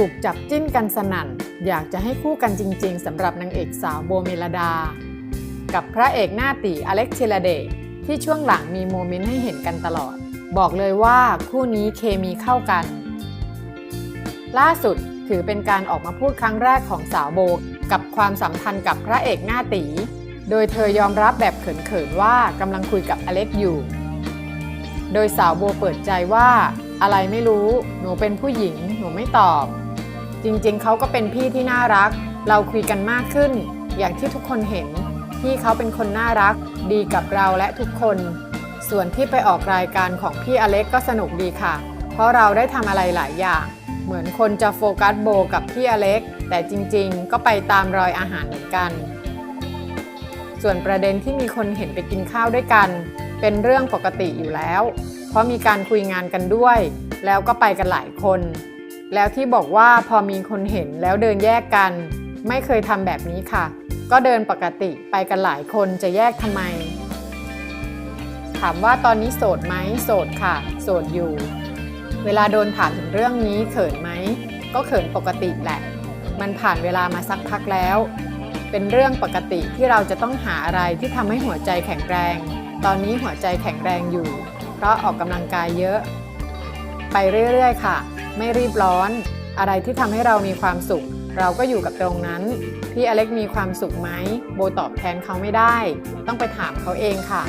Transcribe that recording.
ถูกจับจิ้นกันสนั่น อยากจะให้คู่กันจริง ๆสำหรับนางเอกสาวโบเมลดา กับพระเอกหน้าตีอเล็กเชลเดที่ช่วงหลังมีโมเมนต์ให้เห็นกันตลอด บอกเลยว่าคู่นี้เคมีเข้ากัน ล่าสุดถือเป็นการออกมาพูดครั้งแรกของสาวโบกับความสัมพันธ์กับพระเอกหน้าตี โดยเธอยอมรับแบบเขินๆว่ากำลังคุยกับอเล็กอยู่ โดยสาวโบเปิดใจว่าอะไรไม่รู้ หนูเป็นผู้หญิง หนูไม่ตอบ จริงๆ เขาก็เป็นพี่ที่น่ารัก เราคุยกันมากขึ้น อย่างที่ทุกคนเห็น พี่เขาเป็นคนน่ารัก ดีกับเราและทุกคน ส่วนที่ไปออกรายการของพี่อเล็กก็สนุกดีค่ะ เพราะเราได้ทำอะไรหลายอย่าง เหมือนคนจะโฟกัสโบกับพี่อเล็ก แต่จริงๆ ก็ไปตามรอยอาหารเหมือนกัน ส่วนประเด็นที่มีคนเห็นไปกินข้าวด้วยกัน เป็นเรื่องปกติอยู่แล้ว เพราะมีการคุยงานกันด้วย แล้วก็ไปกันหลายคน แล้วที่บอกว่าพอมีคนเห็นแล้วเดินแยกกัน ไม่เคยทำแบบนี้ค่ะ ก็เดินปกติไปกันหลายคนจะแยกทำไม ถามว่าตอนนี้โสดไหมโสดค่ะ โสดอยู่ เวลาโดนถามถึงเรื่องนี้เขินไหม ก็เขินปกติแหละ มันผ่านเวลามาสักพักแล้ว เป็นเรื่องปกติที่เราจะต้องหาอะไรที่ทำให้หัวใจแข็งแรง ตอนนี้หัวใจแข็งแรงอยู่ เพราะออกกำลังกายเยอะ ไปเรื่อยๆ ค่ะ ไม่รีบร้อน อะไรที่ทำให้เรามีความสุข เราก็อยู่กับตรงนั้น พี่อเล็กมีความสุขไหม โบตอบแทนเขาไม่ได้ ต้องไปถามเขาเองค่ะ